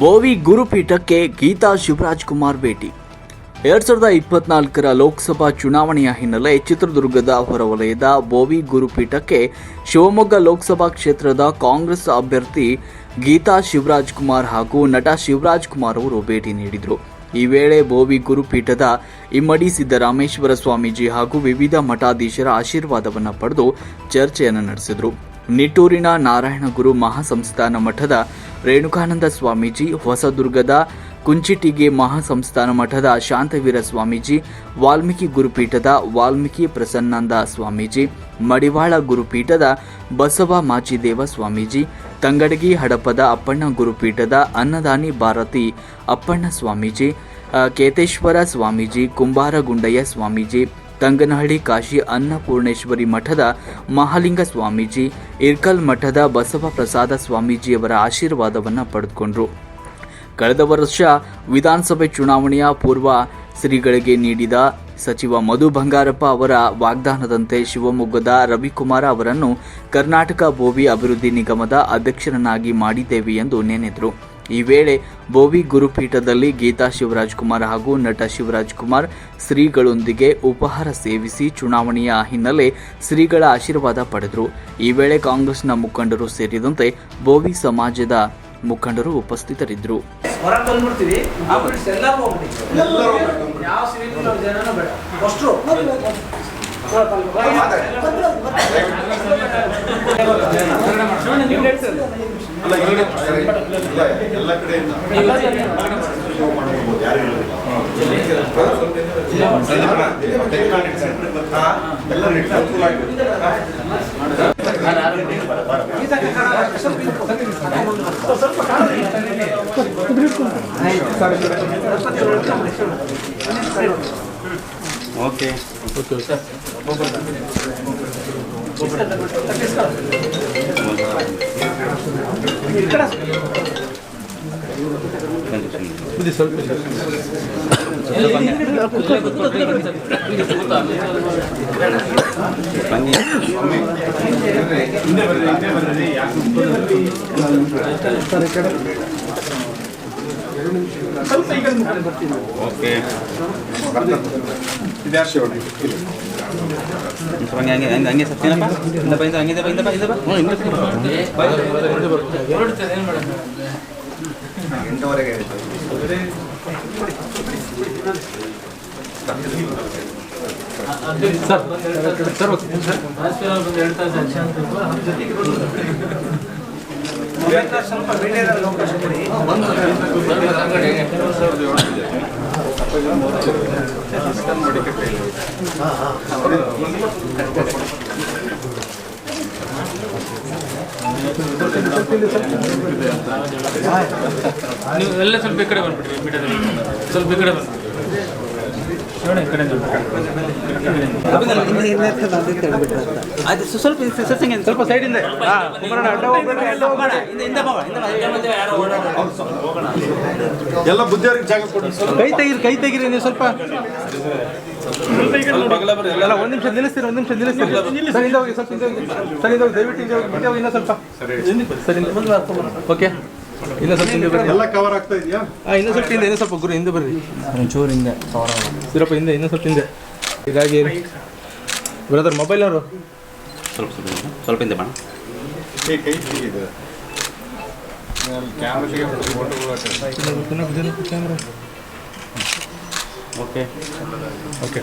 ಬೋವಿ ಗುರುಪೀಠಕ್ಕೆ ಗೀತಾ ಶಿವರಾಜ್ ಕುಮಾರ್ ಭೇಟಿ. ಎರಡ್ ಸಾವಿರದ ಇಪ್ಪತ್ನಾಲ್ಕರ ಲೋಕಸಭಾ ಚುನಾವಣೆಯ ಹಿನ್ನೆಲೆ ಚಿತ್ರದುರ್ಗದ ಹೊರವಲಯದ ಬೋವಿ ಗುರುಪೀಠಕ್ಕೆ ಶಿವಮೊಗ್ಗ ಲೋಕಸಭಾ ಕ್ಷೇತ್ರದ ಕಾಂಗ್ರೆಸ್ ಅಭ್ಯರ್ಥಿ ಗೀತಾ ಶಿವರಾಜ್ ಕುಮಾರ್ ಹಾಗೂ ನಟ ಶಿವರಾಜ್ ಕುಮಾರ್ ಅವರು ಭೇಟಿ ನೀಡಿದರು. ಈ ವೇಳೆ ಬೋವಿ ಗುರುಪೀಠದ ಇಮ್ಮಡಿ ಸಿದ್ದರಾಮೇಶ್ವರ ಸ್ವಾಮೀಜಿ ಹಾಗೂ ವಿವಿಧ ಮಠಾಧೀಶರ ಆಶೀರ್ವಾದವನ್ನು ಪಡೆದು ಚರ್ಚೆಯನ್ನು ನಡೆಸಿದರು. ನಿಟ್ಟೂರಿನ ನಾರಾಯಣಗುರು ಮಹಾಸಂಸ್ಥಾನ ಮಠದ ರೇಣುಕಾನಂದ ಸ್ವಾಮೀಜಿ, ಹೊಸದುರ್ಗದ ಕುಂಚಿಟಿಗೆ ಮಹಾಸಂಸ್ಥಾನ ಮಠದ ಶಾಂತವೀರ ಸ್ವಾಮೀಜಿ, ವಾಲ್ಮೀಕಿ ಗುರುಪೀಠದ ವಾಲ್ಮೀಕಿ ಪ್ರಸನ್ನಂದ ಸ್ವಾಮೀಜಿ, ಮಡಿವಾಳ ಗುರುಪೀಠದ ಬಸವ ಮಾಚಿದೇವ ಸ್ವಾಮೀಜಿ, ತಂಗಡಗಿ ಹಡಪದ ಅಪ್ಪಣ್ಣ ಗುರುಪೀಠದ ಅನ್ನದಾನಿ ಭಾರತಿ ಅಪ್ಪಣ್ಣ ಸ್ವಾಮೀಜಿ ಕೇತೇಶ್ವರ ಸ್ವಾಮೀಜಿ, ಕುಂಬಾರಗುಂಡಯ್ಯ ಸ್ವಾಮೀಜಿ ತಂಗನಹಳ್ಳಿ ಕಾಶಿ ಅನ್ನಪೂರ್ಣೇಶ್ವರಿ ಮಠದ ಮಹಾಲಿಂಗ ಸ್ವಾಮೀಜಿ, ಇರ್ಕಲ್ ಮಠದ ಬಸವ ಪ್ರಸಾದ ಸ್ವಾಮೀಜಿಯವರ ಆಶೀರ್ವಾದವನ್ನು ಪಡೆದುಕೊಂಡರು. ಕಳೆದ ವರ್ಷ ವಿಧಾನಸಭೆ ಚುನಾವಣೆಯ ಪೂರ್ವ ಶ್ರೀಗಳಿಗೆ ನೀಡಿದ ಸಚಿವ ಮಧು ಬಂಗಾರಪ್ಪ ಅವರ ವಾಗ್ದಾನದಂತೆ ಶಿವಮೊಗ್ಗದ ರವಿಕುಮಾರ ಅವರನ್ನು ಕರ್ನಾಟಕ ಭೋವಿ ಅಭಿವೃದ್ಧಿ ನಿಗಮದ ಅಧ್ಯಕ್ಷರನ್ನಾಗಿ ಮಾಡಿದ್ದೇವೆ ಎಂದು ನೆನೆದರು. ಈ ವೇಳೆ ಬೋವಿ ಗುರುಪೀಠದಲ್ಲಿ ಗೀತಾ ಶಿವರಾಜ್ ಕುಮಾರ್ ಹಾಗೂ ನಟ ಶಿವರಾಜ್ ಕುಮಾರ್ ಶ್ರೀಗಳೊಂದಿಗೆ ಉಪಹಾರ ಸೇವಿಸಿ ಚುನಾವಣೆಯ ಹಿನ್ನೆಲೆ ಶ್ರೀಗಳ ಆಶೀರ್ವಾದ ಪಡೆದರು. ಈ ವೇಳೆ ಕಾಂಗ್ರೆಸ್ನ ಮುಖಂಡರು ಸೇರಿದಂತೆ ಬೋವಿ ಸಮಾಜದ ಮುಖಂಡರು ಉಪಸ್ಥಿತರಿದ್ದರು. ಎಲ್ಲ ಕಡೆಯಿಂದ ಶೋ ಮಾಡ್ಬೋದು ಯಾರು ಎಲ್ಲ ಓಕೆ ಬನ್ನಿ ಓಕೆ ಇದ್ಯಾರು ಶಿವಣ್ಣ ಹಂಗೆ ಹಂಗೆ ಹಂಗೆ ಹಂಗೆ ಸತ್ಯನಪ್ಪ ಇಂದಪ್ಪ ಎಂಟುವರೆಗೆ ಸ್ವಲ್ಪ ಮೀಡಿಯಾದಲ್ಲಿ ಅವಕಾಶ ಕೊಡಿ ನೀವು ಎಲ್ಲ ಸ್ವಲ್ಪ ಈ ಕಡೆ ಬಂದ್ಬಿಡ್ರಿ ಸ್ವಲ್ಪ ಈ ಕಡೆ ಶಿವಣ್ಣ ಈ ಕಡೆ ಅದು ಸ್ವಲ್ಪ ಸ್ವಲ್ಪ ಸೈಡಿಂದ ಎಲ್ಲ ಬುದ್ಧಿಯವ್ರಿಗೆ ಜಾಗ ಕೊಡಿ. ಕೈ ತೆಗಿರಿ, ಕೈ ತೆಗೀರಿ ನೀವು ಸ್ವಲ್ಪ. ಎಲ್ಲ ಒಂದ್ ನಿಮಿಷ ನಿಲ್ಲಿಸ್ತೀರಿ, ಒಂದ್ ನಿಮಿಷ ನಿಲ್ಲಿಸ್ತೀರಿ? ಸರ್, ಹಿಂದೆ ಹೋಗಿ, ಸ್ವಲ್ಪ ಸರ್ ಹೋಗಿ, ದಯವಿಟ್ಟು ಹೋಗಿ ಇನ್ನ ಸ್ವಲ್ಪ. ಸರಿ ಓಕೆ ಇನ್ನೂ ಸ್ವಲ್ಪ ಹಿಂದೆ ಬರ್ರಿ. ಎಲ್ಲ ಕವರ್ ಆಗ್ತಾ ಇದೆಯಾ? ಹಾಂ ಇನ್ನೂ ಸ್ವಲ್ಪ ಹಿಂದೆ ಇನ್ನೂ ಸ್ವಲ್ಪ ಗುರು ಹಿಂದೆ ಬರ್ರಿ. ಒಂಚೂರು ಹಿಂದೆ ಕವರ್ ಸಿರಪ್ಪ ಹಿಂದೆ ಇನ್ನೂ ಸ್ವಲ್ಪ ಹಿಂದೆ ಹೀಗಾಗಿ ಬ್ರದರ್ ಮೊಬೈಲ್ ಅವರು ಸ್ವಲ್ಪ ಸ್ವಲ್ಪ ಸ್ವಲ್ಪ ಹಿಂದೆ ಬಣ್ಣ ಓಕೆ ಓಕೆ